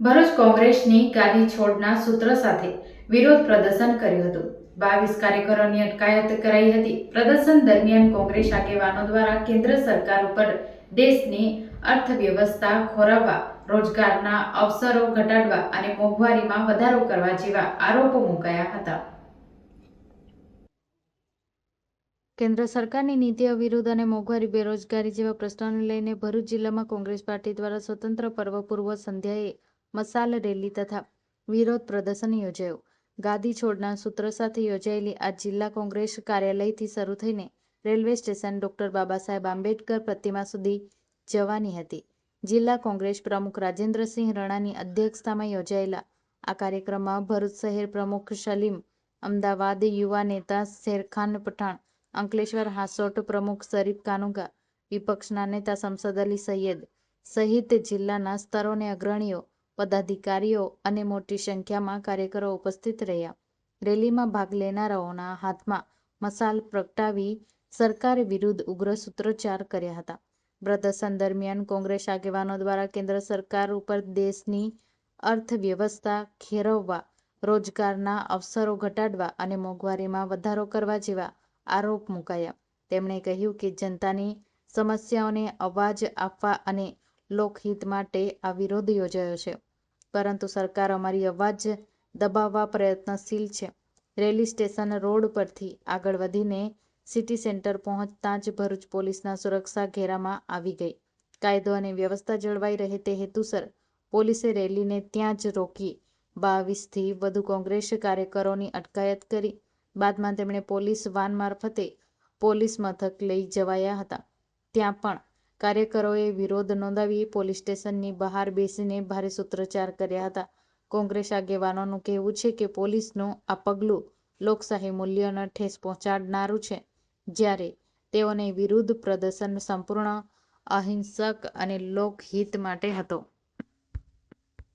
ભરૂચ કોંગ્રેસની ગાદી છોડના સૂત્ર સાથે વિરોધ પ્રદર્શન કર્યું હતું. બાવીસ કાર્યકરોની અટકાયત કરાઈ હતી. પ્રદર્શન દરમિયાન કોંગ્રેસ આગેવાનો દ્વારા કેન્દ્ર સરકાર ઉપર દેશની અર્થવ્યવસ્થા ખોરાવવા, રોજગારના અવસરો ઘટાડવા અને મોંઘવારીમાં વધારો કરવા જેવા આરોપો મુકાયા હતા. કેન્દ્ર સરકારની નીતિઓ વિરુદ્ધ અને મોંઘવારી, બેરોજગારી જેવા પ્રશ્નોને લઈને ભરૂચ જિલ્લામાં કોંગ્રેસ પાર્ટી દ્વારા સ્વતંત્ર પર્વ પૂર્વ સંધ્યાએ મસાલ રેલી તથા વિરોધ પ્રદર્શન યોજાયું. ગાદી છોડના સૂત્ર સાથે યોજાયેલી આ જિલ્લા કોંગ્રેસ કાર્યાલયથી શરૂ થઈને railway station doctor Baba Saheb Ambedkar પ્રતિમા સુધી જવાની હતી. જિલ્લા કોંગ્રેસ પ્રમુખ રાજેન્દ્રસિંહ રણાની અધ્યક્ષતામાં યોજાયેલા આ કાર્યક્રમમાં ભરૂચ શહેર પ્રમુખ સલીમ, અમદાવાદ યુવા નેતા શેરખાન પઠાણ, અંકલેશ્વર હાસોટ પ્રમુખ શરીફ કાનુગા, વિપક્ષના નેતા શમસદ અલી સૈયદ સહિત જિલ્લાના સ્તરોને અગ્રણીઓ પદાધિકારીઓ અને મોટી સંખ્યામાં કાર્યકરો ઉપસ્થિત રહ્યા. રેલીમાં ભાગ લેનારાઓના હાથમાં મસાલ પ્રગટાવી સરકાર વિરુદ્ધ ઉગ્ર સૂત્રોચ્ચાર કર્યા હતા. પ્રદર્શન દરમિયાન કોંગ્રેસ આગેવાનો દ્વારા કેન્દ્ર સરકાર ઉપર દેશની અર્થવ્યવસ્થા ખેરવવા રોજગારના અવસરો ઘટાડવા અને મોંઘવારીમાં વધારો કરવા જેવા આરોપ મુકાયા. તેમણે કહ્યું કે જનતાની સમસ્યાઓને અવાજ આપવા અને લોકહિત માટે આ વિરોધ યોજાયો છે. પરંતુ સરકાર અમારી અવાજ દબાવવા પ્રયત્નશીલ છે. રેલી સ્ટેશન રોડ પરથી આગળ વધીને સિટી સેન્ટર પહોંચતાં જ ભરૂચ પોલીસના સુરક્ષા ઘેરામાં આવી ગઈ. કાયદો અને વ્યવસ્થા જળવાઈ રહે તે હેતુસર પોલીસે રેલીને ત્યાં જ રોકી બાવીસથી વધુ કોંગ્રેસ કાર્યકરોની અટકાયત કરી. બાદમાં તેમણે પોલીસ વાન મારફતે પોલીસ મથક લઈ જવાયા હતા. ત્યાં પણ કાર્યકરોએ વિરોધ નોંધાવી પોલીસ સ્ટેશનની બહાર બેસીને ભારે સૂત્રોચ્ચાર કર્યા હતા. કોંગ્રેસ આગેવાનોનું કહેવું છે કે પોલીસનું આ પગલું લોકશાહી મૂલ્યોને ઠેસ પહોંચાડનારું છે. જ્યારે તેઓને વિરુદ્ધ પ્રદર્શન સંપૂર્ણ અહિંસક અને લોકહિત માટે હતો.